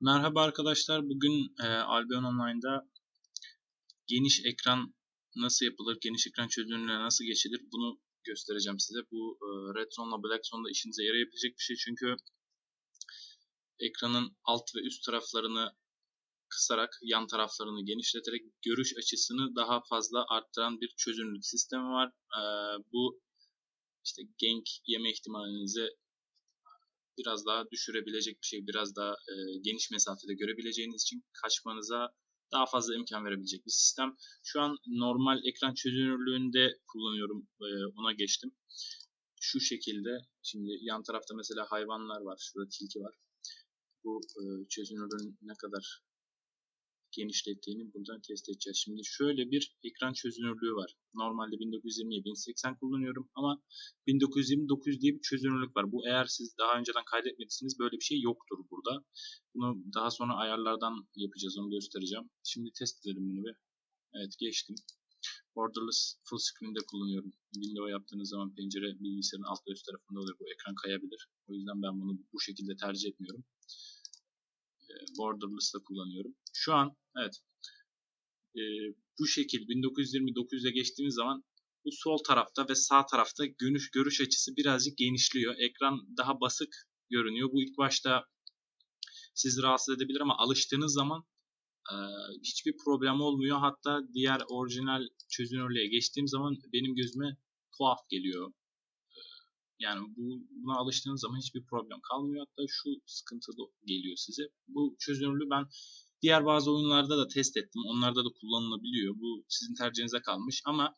Merhaba arkadaşlar. Bugün e, Albion Online'da geniş ekran nasıl yapılır, geniş ekran çözünürlüğüne nasıl geçilir bunu göstereceğim size. Bu e, Red Zone'la Black Zone'da işinize yarayabilecek bir şey çünkü ekranın alt ve üst taraflarını kısarak yan taraflarını genişleterek görüş açısını daha fazla arttıran bir çözünürlük sistemi var. E, bu işte gank yeme ihtimalinizi biraz daha düşürebilecek bir şey, biraz daha e, geniş mesafede görebileceğiniz için kaçmanıza daha fazla imkan verebilecek bir sistem. Şu an normal ekran çözünürlüğünde kullanıyorum, e, ona geçtim. Şu şekilde, şimdi yan tarafta mesela hayvanlar var, şurada tilki var. Bu e, çözünürlüğün ne kadar genişlettiğini buradan test edeceğiz. Şimdi şöyle bir ekran çözünürlüğü var. Normalde 1920'ye 1080 kullanıyorum ama 1920-900 diye bir çözünürlük var. Bu eğer siz daha önceden kaydetmediyseniz böyle bir şey yoktur burada. Bunu daha sonra ayarlardan yapacağız onu göstereceğim. Şimdi test edelim bunu bir. Evet geçtim. Borderless full screen'de kullanıyorum. Windows yaptığınız zaman pencere bilgisayarın alt üst tarafında oluyor. Bu ekran kayabilir. O yüzden ben bunu bu şekilde tercih etmiyorum borderless'ta kullanıyorum. Şu an evet e, bu şekil 1920-900'e geçtiğimiz zaman bu sol tarafta ve sağ tarafta görüş, görüş açısı birazcık genişliyor. Ekran daha basık görünüyor. Bu ilk başta sizi rahatsız edebilir ama alıştığınız zaman e, hiçbir problem olmuyor. Hatta diğer orijinal çözünürlüğe geçtiğim zaman benim gözüme tuhaf geliyor. Yani bu, buna alıştığınız zaman hiçbir problem kalmıyor. Hatta şu sıkıntılı geliyor size. Bu çözünürlüğü ben diğer bazı oyunlarda da test ettim. Onlarda da kullanılabiliyor. Bu sizin tercihinize kalmış. Ama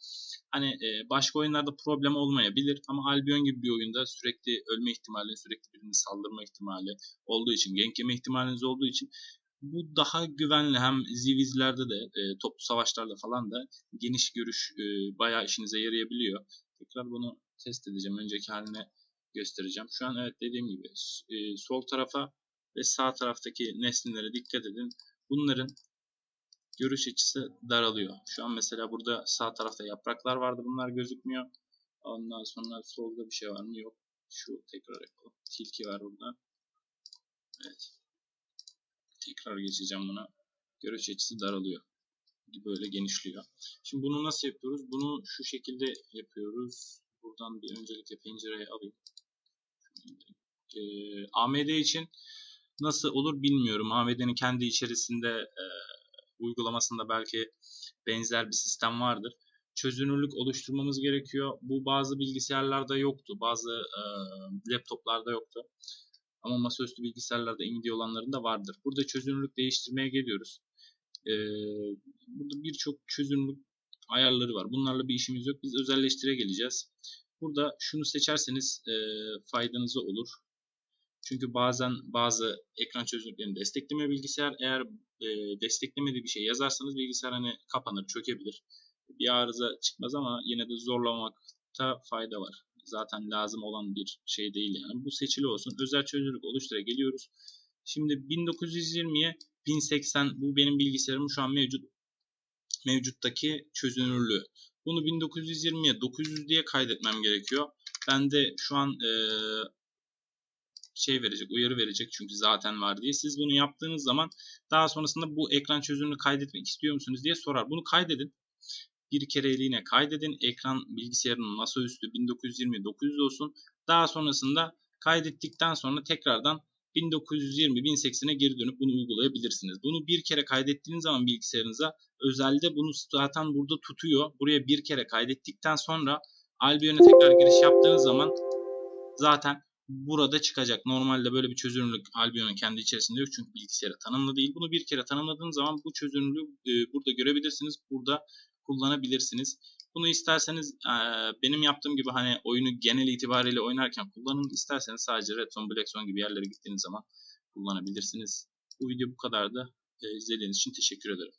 hani e, başka oyunlarda problem olmayabilir. Ama Albion gibi bir oyunda sürekli ölme ihtimali, sürekli birini saldırma ihtimali olduğu için, gank yeme ihtimaliniz olduğu için bu daha güvenli hem zivizlerde de e, toplu savaşlarda falan da geniş görüş e, bayağı işinize yarayabiliyor. Tekrar bunu test edeceğim. Önceki haline göstereceğim. Şu an evet dediğim gibi e, sol tarafa ve sağ taraftaki nesnelere dikkat edin. Bunların görüş açısı daralıyor. Şu an mesela burada sağ tarafta yapraklar vardı. Bunlar gözükmüyor. Ondan sonra solda bir şey var mı? Yok. Şu tekrar yapalım. Tilki var burada. Evet. Tekrar geçeceğim buna. Görüş açısı daralıyor. Böyle genişliyor. Şimdi bunu nasıl yapıyoruz? Bunu şu şekilde yapıyoruz. Buradan bir öncelikle pencereyi alayım. E, ee, AMD için nasıl olur bilmiyorum. AMD'nin kendi içerisinde e, uygulamasında belki benzer bir sistem vardır. Çözünürlük oluşturmamız gerekiyor. Bu bazı bilgisayarlarda yoktu. Bazı e, laptoplarda yoktu. Ama masaüstü bilgisayarlarda Nvidia olanlarında vardır. Burada çözünürlük değiştirmeye geliyoruz. Ee, burada birçok çözünürlük ayarları var. Bunlarla bir işimiz yok. Biz özelleştire geleceğiz. Burada şunu seçerseniz e, faydanıza olur. Çünkü bazen bazı ekran çözünürlüklerini desteklemiyor bilgisayar. Eğer e, desteklemediği bir şey yazarsanız bilgisayar hani kapanır, çökebilir. Bir arıza çıkmaz ama yine de zorlamakta fayda var. Zaten lazım olan bir şey değil yani. Bu seçili olsun. Özel çözünürlük oluştura geliyoruz. Şimdi 1920'ye 1080 bu benim bilgisayarım şu an mevcut mevcuttaki çözünürlüğü. Bunu 1920'ye 900 diye kaydetmem gerekiyor. Ben de şu an e, şey verecek, uyarı verecek çünkü zaten var diye. Siz bunu yaptığınız zaman daha sonrasında bu ekran çözünürlüğünü kaydetmek istiyor musunuz diye sorar. Bunu kaydedin. Bir kereliğine kaydedin. Ekran bilgisayarının masaüstü 1920-900 olsun. Daha sonrasında kaydettikten sonra tekrardan 1920-1080'e geri dönüp bunu uygulayabilirsiniz. Bunu bir kere kaydettiğiniz zaman bilgisayarınıza özelde bunu zaten burada tutuyor. Buraya bir kere kaydettikten sonra Albion'a tekrar giriş yaptığınız zaman zaten burada çıkacak. Normalde böyle bir çözünürlük Albion'un kendi içerisinde yok çünkü bilgisayara tanımlı değil. Bunu bir kere tanımladığınız zaman bu çözünürlüğü burada görebilirsiniz. Burada kullanabilirsiniz. Bunu isterseniz benim yaptığım gibi hani oyunu genel itibariyle oynarken kullanın. İsterseniz sadece Red Zone, Black Zone gibi yerlere gittiğiniz zaman kullanabilirsiniz. Bu video bu kadardı. E, izlediğiniz için teşekkür ederim.